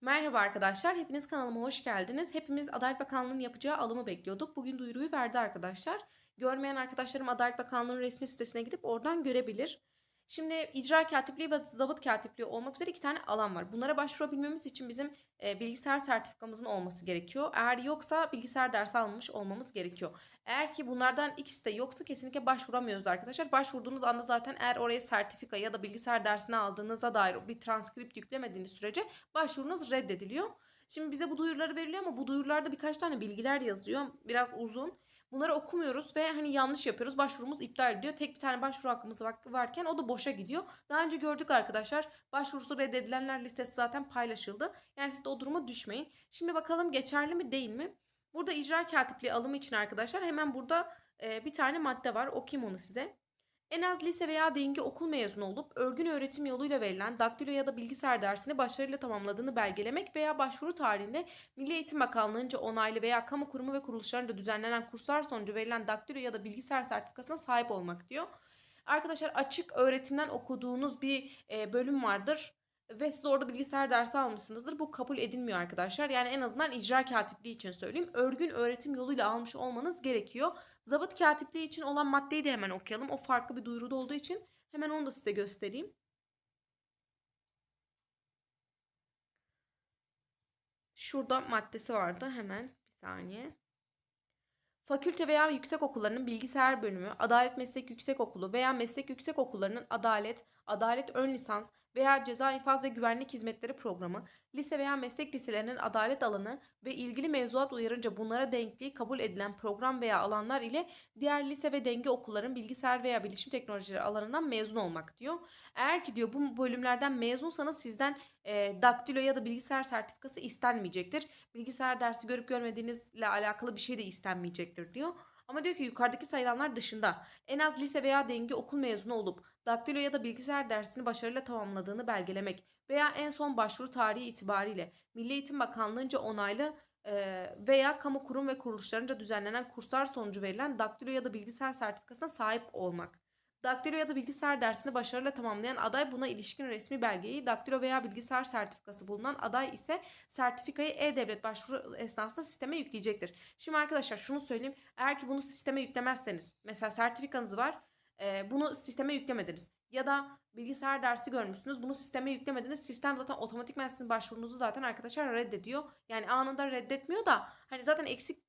Merhaba arkadaşlar, hepiniz kanalıma hoş geldiniz. Hepimiz Adalet Bakanlığı'nın yapacağı alımı bekliyorduk. Bugün duyuruyu verdi arkadaşlar. Görmeyen arkadaşlarım Adalet Bakanlığı'nın resmi sitesine gidip oradan görebilir. Şimdi icra katipliği ve zabıt katipliği olmak üzere iki tane alan var. Bunlara başvurabilmemiz için bizim e, bilgisayar sertifikamızın olması gerekiyor. Eğer yoksa bilgisayar dersi almış olmamız gerekiyor. Eğer ki bunlardan ikisi de yoksa kesinlikle başvuramıyoruz arkadaşlar. Başvurduğunuz anda zaten eğer oraya sertifika ya da bilgisayar dersini aldığınıza dair bir transkript yüklemediğiniz sürece başvurunuz reddediliyor. Şimdi bize bu duyuruları veriliyor ama bu duyurularda birkaç tane bilgiler yazıyor. Biraz uzun. Bunları okumuyoruz ve hani yanlış yapıyoruz. Başvurumuz iptal ediyor. Tek bir tane başvuru hakkımız varken o da boşa gidiyor. Daha önce gördük arkadaşlar. Başvurusu reddedilenler listesi zaten paylaşıldı. Yani siz de o duruma düşmeyin. Şimdi bakalım geçerli mi değil mi? Burada icra katipliği alımı için arkadaşlar hemen burada bir tane madde var. Okuyayım onu size. En az lise veya dengi okul mezunu olup örgün öğretim yoluyla verilen daktilo ya da bilgisayar dersini başarıyla tamamladığını belgelemek veya başvuru tarihinde Milli Eğitim Bakanlığı'nca onaylı veya kamu kurumu ve kuruluşlarında düzenlenen kurslar sonucu verilen daktilo ya da bilgisayar sertifikasına sahip olmak diyor. Arkadaşlar açık öğretimden okuduğunuz bir bölüm vardır ve siz orada bilgisayar dersi almışsınızdır. Bu kabul edilmiyor arkadaşlar. Yani en azından icra katipliği için söyleyeyim. Örgün öğretim yoluyla almış olmanız gerekiyor. Zabıt katipliği için olan maddeyi de hemen okuyalım. O farklı bir duyuruda olduğu için hemen onu da size göstereyim. Şurada maddesi vardı. Hemen bir saniye. Fakülte veya yüksek okullarının bilgisayar bölümü, Adalet Meslek Yüksekokulu veya meslek yüksek okullarının adalet, adalet ön lisans veya ceza infaz ve güvenlik hizmetleri programı, lise veya meslek liselerinin adalet alanı ve ilgili mevzuat uyarınca bunlara denkliği kabul edilen program veya alanlar ile diğer lise ve denge okulların bilgisayar veya bilişim teknolojileri alanından mezun olmak diyor. Eğer ki diyor bu bölümlerden mezunsanız sizden e, daktilo ya da bilgisayar sertifikası istenmeyecektir. Bilgisayar dersi görüp görmediğinizle alakalı bir şey de istenmeyecektir diyor. Ama diyor ki yukarıdaki sayılanlar dışında en az lise veya denge okul mezunu olup daktilo ya da bilgisayar dersini başarıyla tamamladığını belgelemek veya en son başvuru tarihi itibariyle Milli Eğitim Bakanlığı'nca onaylı e, veya kamu kurum ve kuruluşlarınca düzenlenen kurslar sonucu verilen daktilo ya da bilgisayar sertifikasına sahip olmak. Daktilo ya da bilgisayar dersini başarıyla tamamlayan aday buna ilişkin resmi belgeyi, daktilo veya bilgisayar sertifikası bulunan aday ise sertifikayı e-devlet başvuru esnasında sisteme yükleyecektir. Şimdi arkadaşlar şunu söyleyeyim. Eğer ki bunu sisteme yüklemezseniz, mesela sertifikanız var, e, bunu sisteme yüklemediniz. Ya da bilgisayar dersi görmüşsünüz, bunu sisteme yüklemediniz. Sistem zaten otomatikman sizin başvurunuzu zaten arkadaşlar reddediyor. Yani anında reddetmiyor da hani zaten eksik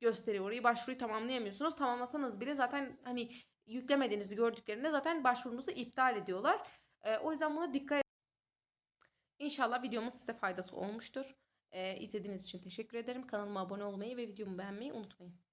gösteriyor orayı. Başvuruyu tamamlayamıyorsunuz. Tamamlasanız bile zaten hani yüklemediğinizi gördüklerinde zaten başvurunuzu iptal ediyorlar. Ee, o yüzden buna dikkat İnşallah videomun size faydası olmuştur. Ee, izlediğiniz için teşekkür ederim. Kanalıma abone olmayı ve videomu beğenmeyi unutmayın.